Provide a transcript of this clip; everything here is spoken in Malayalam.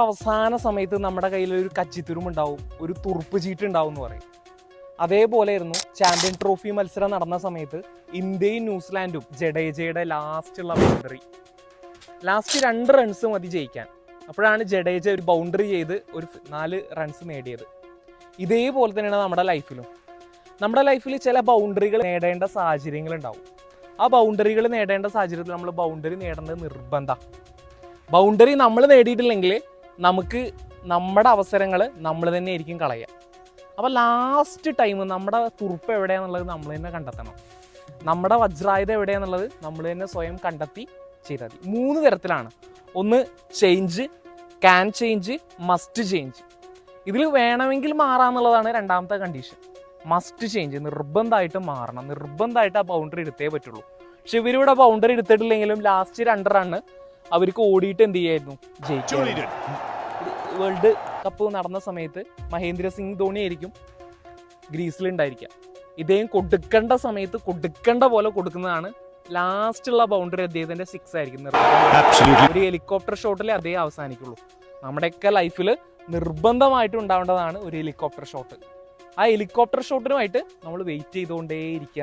അവസാന സമയത്ത് നമ്മുടെ കയ്യിൽ ഒരു കച്ചിത്തുരും ഉണ്ടാവും. ഒരു തുറുപ്പ് ചീട്ട് ഉണ്ടാവും എന്ന് പറയും. അതേപോലെയായിരുന്നു ചാമ്പ്യൻ ട്രോഫി മത്സരം നടന്ന സമയത്ത് ഇന്ത്യയും ന്യൂസിലാൻഡും ജഡേജയുടെ ലാസ്റ്റുള്ള ബൗണ്ടറി ലാസ്റ്റ് രണ്ട് റൺസ് മതി ജയിക്കാൻ. അപ്പോഴാണ് ജഡേജ ഒരു ബൗണ്ടറി ചെയ്ത് ഒരു നാല് റൺസ് നേടിയത്. ഇതേപോലെ തന്നെയാണ് നമ്മുടെ ലൈഫിലും നമ്മുടെ ലൈഫിൽ ചില ബൗണ്ടറികൾ നേടേണ്ട സാഹചര്യങ്ങൾ ഉണ്ടാവും. ആ ബൗണ്ടറികൾ നേടേണ്ട സാഹചര്യത്തിൽ നമ്മൾ ബൗണ്ടറി നേടേണ്ടത് നിർബന്ധ. ബൗണ്ടറി നമ്മൾ നേടിയിട്ടില്ലെങ്കിൽ നമുക്ക് നമ്മുടെ അവസരങ്ങൾ നമ്മൾ തന്നെ ആയിരിക്കും കളയുക. അപ്പോൾ ലാസ്റ്റ് ടൈം നമ്മുടെ തുറുപ്പ് എവിടെയാണെന്നുള്ളത് നമ്മൾ തന്നെ കണ്ടെത്തണം. നമ്മുടെ വജ്രായുധം എവിടെയാണെന്നുള്ളത് നമ്മൾ തന്നെ സ്വയം കണ്ടെത്തി ചെയ്താൽ മതി. മൂന്ന് തരത്തിലാണ്. ഒന്ന് change can change must change ഇതിൽ വേണമെങ്കിൽ മാറാമെന്നുള്ളതാണ് രണ്ടാമത്തെ കണ്ടീഷൻ മസ്റ്റ് ചേഞ്ച് നിർബന്ധമായിട്ട് മാറണം. നിർബന്ധമായിട്ട് ആ ബൗണ്ടറി എടുത്തേ പറ്റുള്ളൂ. പക്ഷെ ഇവരിവിടെ ബൗണ്ടറി എടുത്തിട്ടില്ലെങ്കിലും ലാസ്റ്റ് രണ്ട് റണ്ണ് അവർക്ക് ഓടിയിട്ട് എന്ത് ചെയ്യായിരുന്നു? ജയിക്കും വേൾഡ് കപ്പ് നടന്ന സമയത്ത് മഹേന്ദ്ര സിംഗ് ധോണി ആയിരിക്കും ഗ്രീസിൽ ഉണ്ടായിരിക്കാം ഇദ്ദേഹം കൊടുക്കേണ്ട സമയത്ത് കൊടുക്കേണ്ട പോലെ കൊടുക്കുന്നതാണ് ലാസ്റ്റുള്ള ബൗണ്ടറി അദ്ദേഹത്തിന്റെ സിക്സ് ആയിരിക്കും. ഒരു ഹെലികോപ്റ്റർ ഷോട്ടിലെ അദ്ദേഹം അവസാനിക്കുള്ളൂ. നമ്മുടെയൊക്കെ ലൈഫിൽ നിർബന്ധമായിട്ട് ഉണ്ടാവേണ്ടതാണ് ഒരു ഹെലികോപ്റ്റർ ഷോട്ട് ആ ഹെലികോപ്റ്റർ ഷോട്ടിനുമായിട്ട് നമ്മൾ വെയിറ്റ് ചെയ്തുകൊണ്ടേ ഇരിക്കുക